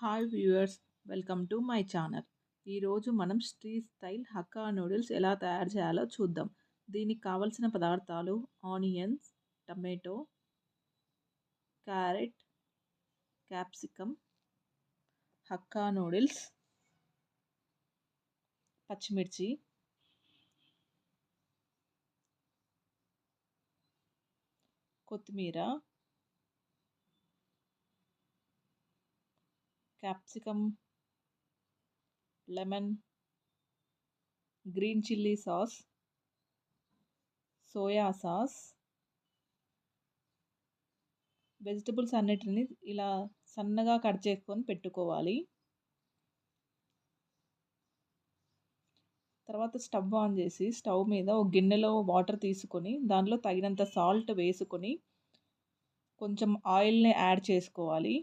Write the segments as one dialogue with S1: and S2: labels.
S1: Hi viewers welcome to my channel. ఈరోజు మనం street style Hakka noodles ఎలా తయారు చేయాలో చూద్దాం. దీనికి కావలసిన పదార్థాలు onions tomato carrot capsicum Hakka noodles పచ్చిమిర్చి కొత్తిమీర capsicum lemon green chilli sauce soya sauce vegetables అన్నిటిని ఇలా సన్నగా కట్ చేసుకొని పెట్టుకోవాలి. తర్వాత స్టవ్ ఆన్ చేసి స్టవ్ మీద ఒక గిన్నెలో వాటర్ తీసుకొని దానిలో తగినంత సాల్ట్ వేసుకొని కొంచెం ఆయిల్ని యాడ్ చేసుకోవాలి.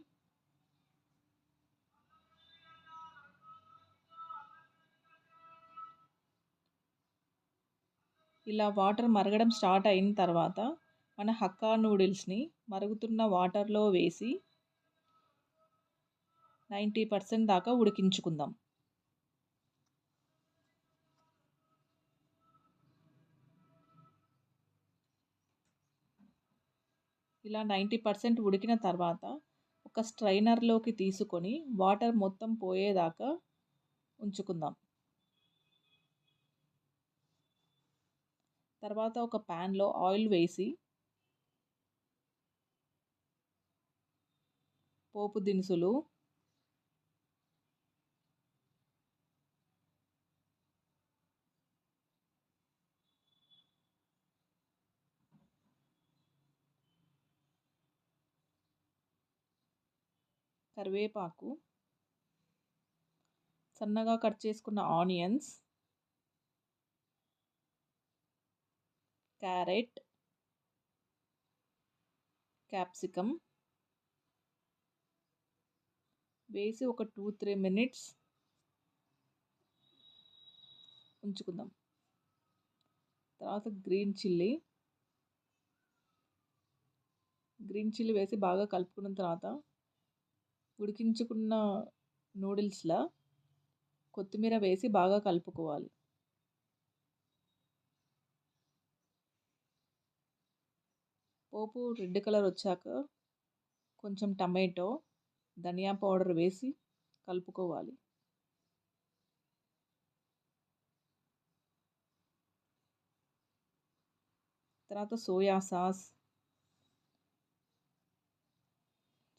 S1: ఇలా వాటర్ మరగడం స్టార్ట్ అయిన తర్వాత మన హక్కా నూడిల్స్ని మరుగుతున్న వాటర్లో వేసి నైంటీ పర్సెంట్ దాకా ఉడికించుకుందాం. ఇలా నైంటీ పర్సెంట్ ఉడికిన తర్వాత ఒక స్ట్రైనర్లోకి తీసుకొని వాటర్ మొత్తం పోయేదాకా ఉంచుకుందాం. తర్వాత ఒక ప్యాన్లో ఆయిల్ వేసి పోపు దినుసులు కరివేపాకు సన్నగా కట్ చేసుకున్న ఆనియన్స్ క్యారెట్ క్యాప్సికమ్ వేసి ఒక టూ త్రీ మినిట్స్ ఉంచుకుందాం. తర్వాత గ్రీన్ చిల్లీ గ్రీన్ చిల్లీ వేసి బాగా కలుపుకున్న తర్వాత ఉడికించుకున్న నూడిల్స్లో కొత్తిమీర వేసి బాగా కలుపుకోవాలి. పోపు రెడ్ కలర్ వచ్చాక కొంచెం టమాటో ధనియా పౌడర్ వేసి కలుపుకోవాలి. తర్వాత సోయా సాస్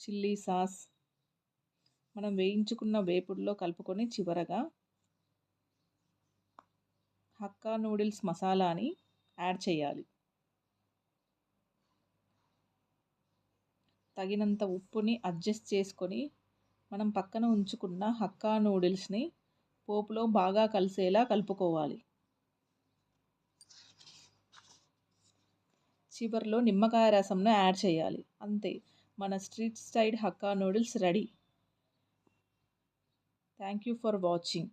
S1: చిల్లీ సాస్ మనం వేయించుకున్న వేపుడులో కలుపుకొని చివరగా హక్కా నూడిల్స్ మసాలాని యాడ్ చేయాలి. తగినంత ఉప్పుని అడ్జస్ట్ చేసుకొని మనం పక్కన ఉంచుకున్న హక్కా నూడిల్స్ని పోపులో బాగా కలిసేలా కలుపుకోవాలి. చివరిలో నిమ్మకాయ రసంను యాడ్ చేయాలి. అంతే మన street style Hakka noodles ready. Thank you for watching.